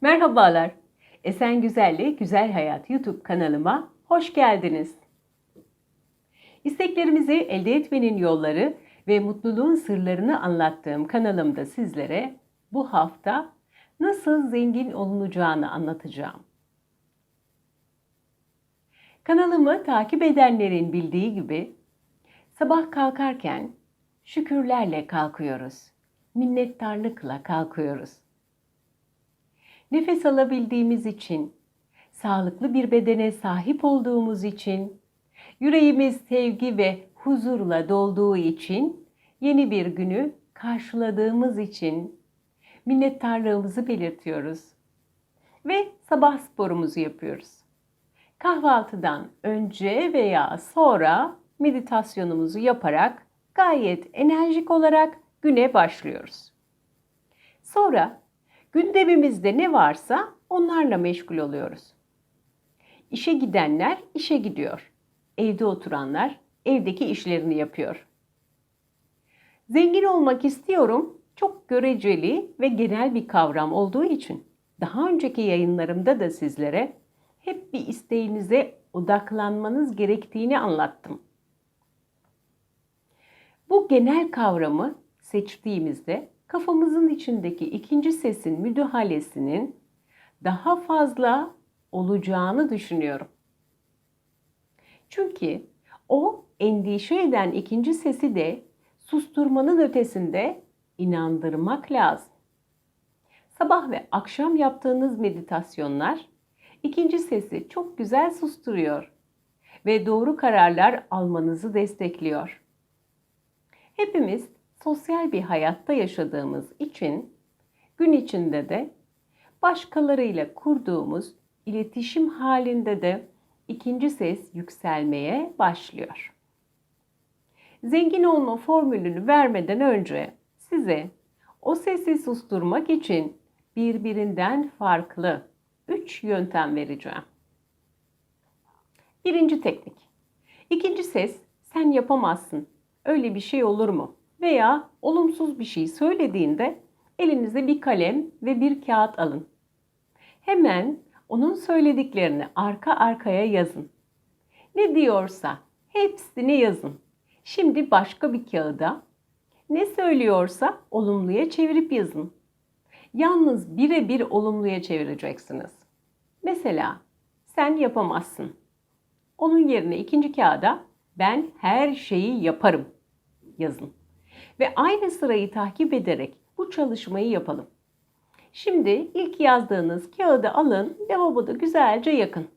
Merhabalar. Esen Güzel'le Güzel Hayat YouTube kanalıma hoş geldiniz. İsteklerimizi elde etmenin yolları ve mutluluğun sırlarını anlattığım kanalımda sizlere bu hafta nasıl zengin olunacağını anlatacağım. Kanalımı takip edenlerin bildiği gibi sabah kalkarken şükürlerle kalkıyoruz. Minnettarlıkla kalkıyoruz. Nefes alabildiğimiz için, sağlıklı bir bedene sahip olduğumuz için, yüreğimiz sevgi ve huzurla dolduğu için, yeni bir günü karşıladığımız için minnettarlığımızı belirtiyoruz. Ve sabah sporumuzu yapıyoruz. Kahvaltıdan önce veya sonra meditasyonumuzu yaparak gayet enerjik olarak güne başlıyoruz. Sonra gündemimizde ne varsa onlarla meşgul oluyoruz. İşe gidenler işe gidiyor. Evde oturanlar evdeki işlerini yapıyor. Zengin olmak istiyorum çok göreceli ve genel bir kavram olduğu için daha önceki yayınlarımda da sizlere hep bir isteğinize odaklanmanız gerektiğini anlattım. Bu genel kavramı seçtiğimizde kafamızın içindeki ikinci sesin müdahalesinin daha fazla olacağını düşünüyorum. Çünkü o endişe eden ikinci sesi de susturmanın ötesinde inandırmak lazım. Sabah ve akşam yaptığınız meditasyonlar ikinci sesi çok güzel susturuyor ve doğru kararlar almanızı destekliyor. Hepimiz sosyal bir hayatta yaşadığımız için gün içinde de başkalarıyla kurduğumuz iletişim halinde de ikinci ses yükselmeye başlıyor. Zengin olma formülünü vermeden önce size o sesi susturmak için birbirinden farklı 3 yöntem vereceğim. Birinci teknik. İkinci ses sen yapamazsın. Öyle bir şey olur mu? Veya olumsuz bir şey söylediğinde elinize bir kalem ve bir kağıt alın. Hemen onun söylediklerini arka arkaya yazın. Ne diyorsa hepsini yazın. Şimdi başka bir kağıda ne söylüyorsa olumluya çevirip yazın. Yalnız birebir olumluya çevireceksiniz. Mesela sen yapamazsın. Onun yerine ikinci kağıda ben her şeyi yaparım yazın. Ve aynı sırayı takip ederek bu çalışmayı yapalım. Şimdi ilk yazdığınız kağıdı alın, lavaboda güzelce yakın.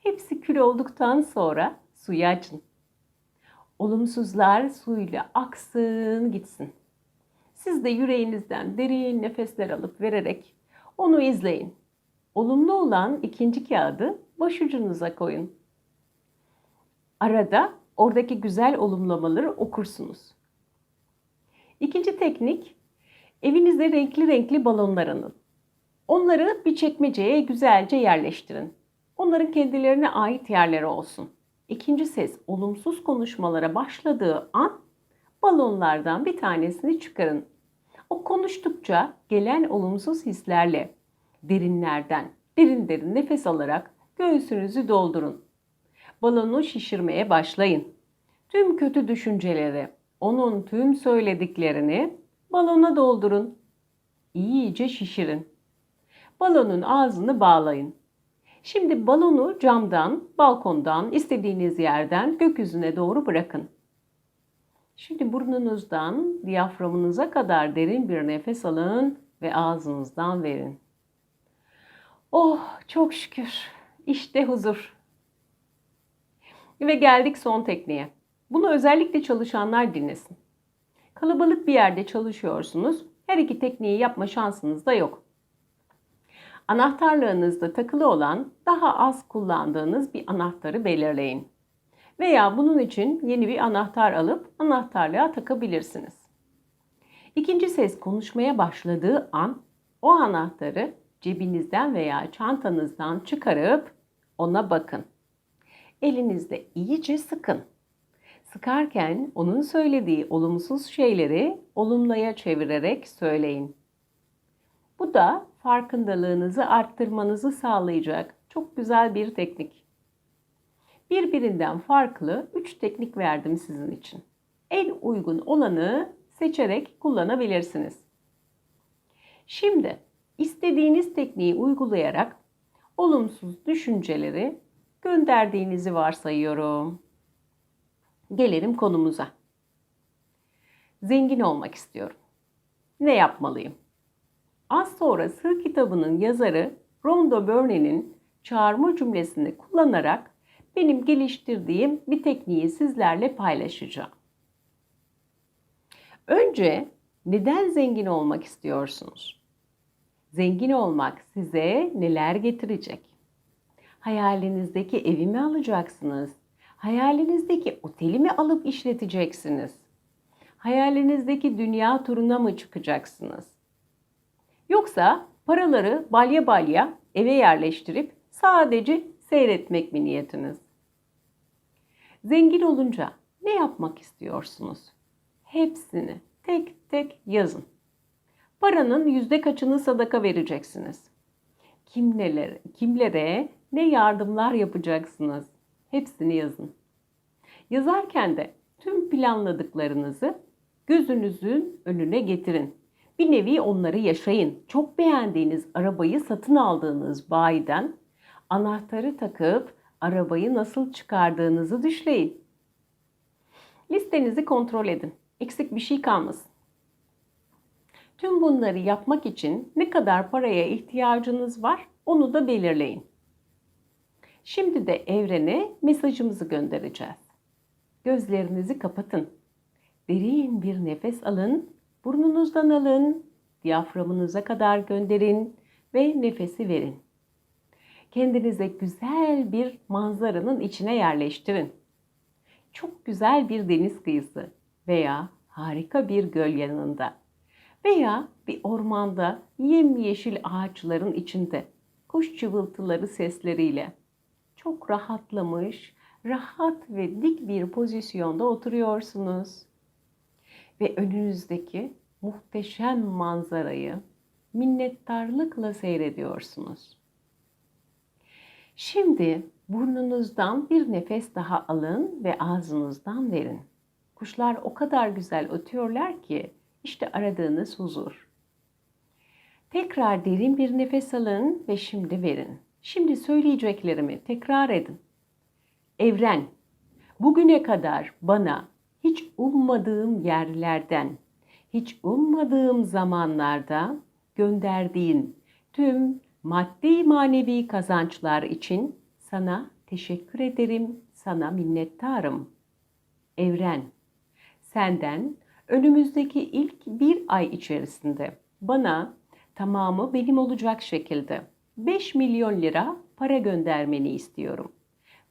Hepsi kül olduktan sonra suyu açın. Olumsuzlar suyla aksın gitsin. Siz de yüreğinizden derin nefesler alıp vererek onu izleyin. Olumlu olan ikinci kağıdı başucunuza koyun. Arada oradaki güzel olumlamaları okursunuz. İkinci teknik, evinizde renkli renkli balonlar alın. Onları bir çekmeceye güzelce yerleştirin. Onların kendilerine ait yerleri olsun. İkinci ses olumsuz konuşmalara başladığı an balonlardan bir tanesini çıkarın. O konuştukça gelen olumsuz hislerle derinlerden derin derin nefes alarak göğsünüzü doldurun. Balonu şişirmeye başlayın. Tüm kötü düşünceleri, onun tüm söylediklerini balona doldurun. İyice şişirin. Balonun ağzını bağlayın. Şimdi balonu camdan, balkondan, istediğiniz yerden gökyüzüne doğru bırakın. Şimdi burnunuzdan diyaframınıza kadar derin bir nefes alın ve ağzınızdan verin. Oh çok şükür. İşte huzur. Ve geldik son tekniğe. Bunu özellikle çalışanlar dinlesin. Kalabalık bir yerde çalışıyorsunuz. Her iki tekniği yapma şansınız da yok. Anahtarlığınızda takılı olan daha az kullandığınız bir anahtarı belirleyin. Veya bunun için yeni bir anahtar alıp anahtarlığa takabilirsiniz. İkinci ses konuşmaya başladığı an o anahtarı cebinizden veya çantanızdan çıkarıp ona bakın. Elinizde iyice sıkın. Sıkarken onun söylediği olumsuz şeyleri olumluya çevirerek söyleyin. Bu da farkındalığınızı arttırmanızı sağlayacak çok güzel bir teknik. Birbirinden farklı 3 teknik verdim sizin için. En uygun olanı seçerek kullanabilirsiniz. Şimdi istediğiniz tekniği uygulayarak olumsuz düşünceleri gönderdiğinizi varsayıyorum. Gelelim konumuza. Zengin olmak istiyorum. Ne yapmalıyım? Az sonra Sır kitabının yazarı Rhonda Byrne'nin çağırma cümlesini kullanarak benim geliştirdiğim bir tekniği sizlerle paylaşacağım. Önce neden zengin olmak istiyorsunuz? Zengin olmak size neler getirecek? Hayalinizdeki evi mi alacaksınız? Hayalinizdeki oteli mi alıp işleteceksiniz? Hayalinizdeki dünya turuna mı çıkacaksınız? Yoksa paraları balya balya eve yerleştirip sadece seyretmek mi niyetiniz? Zengin olunca ne yapmak istiyorsunuz? Hepsini tek tek yazın. Paranın yüzde kaçını sadaka vereceksiniz? Kimlere, kimlere ne yardımlar yapacaksınız? Hepsini yazın. Yazarken de tüm planladıklarınızı gözünüzün önüne getirin. Bir nevi onları yaşayın. Çok beğendiğiniz arabayı satın aldığınız bayiden anahtarı takıp arabayı nasıl çıkardığınızı düşleyin. Listenizi kontrol edin. Eksik bir şey kalmasın. Tüm bunları yapmak için ne kadar paraya ihtiyacınız var onu da belirleyin. Şimdi de evrene mesajımızı göndereceğiz. Gözlerinizi kapatın. Derin bir nefes alın. Burnunuzdan alın. Diyaframınıza kadar gönderin ve nefesi verin. Kendinize güzel bir manzaranın içine yerleştirin. Çok güzel bir deniz kıyısı veya harika bir göl yanında veya bir ormanda yemyeşil ağaçların içinde kuş cıvıltıları sesleriyle çok rahatlamış, rahat ve dik bir pozisyonda oturuyorsunuz. Ve önünüzdeki muhteşem manzarayı minnettarlıkla seyrediyorsunuz. Şimdi burnunuzdan bir nefes daha alın ve ağzınızdan verin. Kuşlar o kadar güzel ötüyorlar ki işte aradığınız huzur. Tekrar derin bir nefes alın ve şimdi verin. Şimdi söyleyeceklerimi tekrar edin. Evren, bugüne kadar bana hiç ummadığım yerlerden, hiç ummadığım zamanlarda gönderdiğin tüm maddi manevi kazançlar için sana teşekkür ederim, sana minnettarım. Evren, senden önümüzdeki ilk bir ay içerisinde bana tamamı benim olacak şekilde 5 milyon lira para göndermeni istiyorum.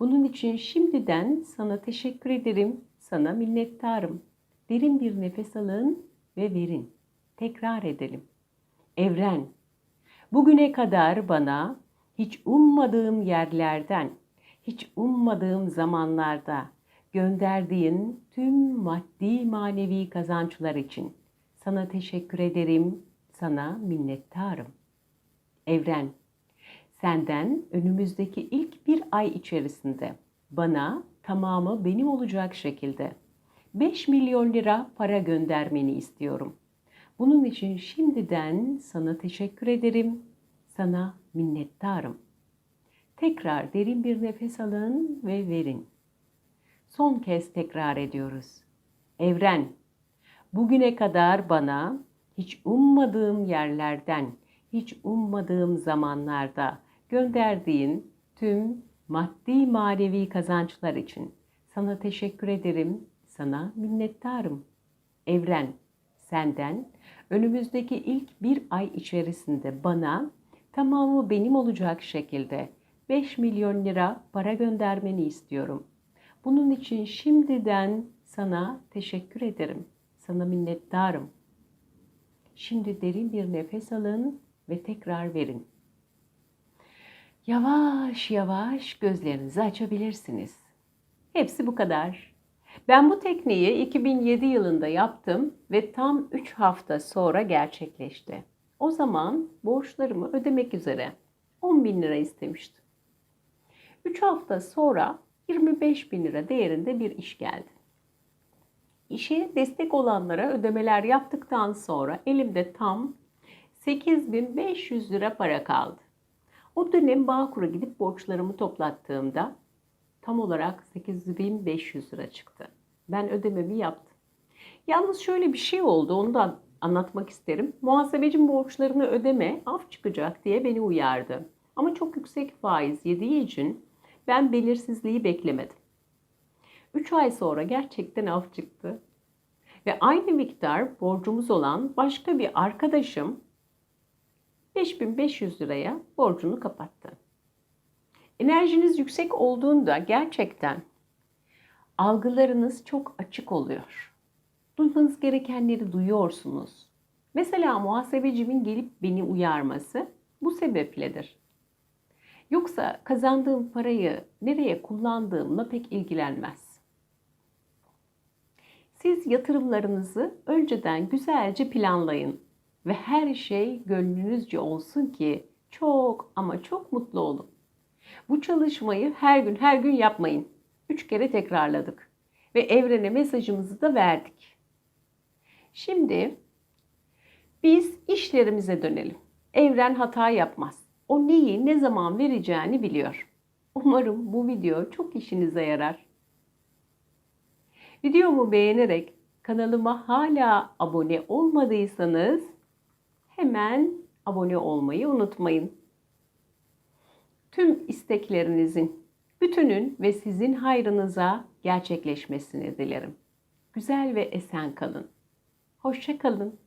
Bunun için şimdiden sana teşekkür ederim, sana minnettarım. Derin bir nefes alın ve verin. Tekrar edelim. Evren, bugüne kadar bana hiç ummadığım yerlerden, hiç ummadığım zamanlarda gönderdiğin tüm maddi manevi kazançlar için sana teşekkür ederim, sana minnettarım. Evren, senden önümüzdeki ilk bir ay içerisinde bana tamamı benim olacak şekilde 5 milyon lira para göndermeni istiyorum. Bunun için şimdiden sana teşekkür ederim, sana minnettarım. Tekrar derin bir nefes alın ve verin. Son kez tekrar ediyoruz. Evren, bugüne kadar bana hiç ummadığım yerlerden, hiç ummadığım zamanlarda gönderdiğin tüm maddi manevi kazançlar için sana teşekkür ederim, sana minnettarım. Evren, senden önümüzdeki ilk bir ay içerisinde bana tamamı benim olacak şekilde 5 milyon lira para göndermeni istiyorum. Bunun için şimdiden sana teşekkür ederim. Sana minnettarım. Şimdi derin bir nefes alın ve tekrar verin. Yavaş yavaş gözlerinizi açabilirsiniz. Hepsi bu kadar. Ben bu tekniği 2007 yılında yaptım ve tam 3 hafta sonra gerçekleşti. O zaman borçlarımı ödemek üzere 10 bin lira istemiştim. 3 hafta sonra 25 bin lira değerinde bir iş geldi. İşe destek olanlara ödemeler yaptıktan sonra elimde tam 8500 lira para kaldı. O dönem Bağkur'a gidip borçlarımı toplattığımda tam olarak 8500 lira çıktı. Ben ödememi yaptım. Yalnız şöyle bir şey oldu onu da anlatmak isterim. Muhasebecim borçlarını ödeme af çıkacak diye beni uyardı. Ama çok yüksek faiz yediği için ben belirsizliği beklemedim. 3 ay sonra gerçekten af çıktı. Ve aynı miktar borcumuz olan başka bir arkadaşım 5500 liraya borcunu kapattı. Enerjiniz yüksek olduğunda gerçekten algılarınız çok açık oluyor. Duymanız gerekenleri duyuyorsunuz. Mesela muhasebecimin gelip beni uyarması bu sebepledir. Yoksa kazandığım parayı nereye kullandığımla pek ilgilenmez. Siz yatırımlarınızı önceden güzelce planlayın ve her şey gönlünüzce olsun ki çok ama çok mutlu olun. Bu çalışmayı her gün her gün yapmayın. Üç kere tekrarladık ve evrene mesajımızı da verdik. Şimdi biz işlerimize dönelim. Evren hata yapmaz. O neyi ne zaman vereceğini biliyor. Umarım bu video çok işinize yarar. Videomu beğenerek kanalıma hala abone olmadıysanız hemen abone olmayı unutmayın. Tüm isteklerinizin, bütünün ve sizin hayrınıza gerçekleşmesini dilerim. Güzel ve esen kalın. Hoşça kalın.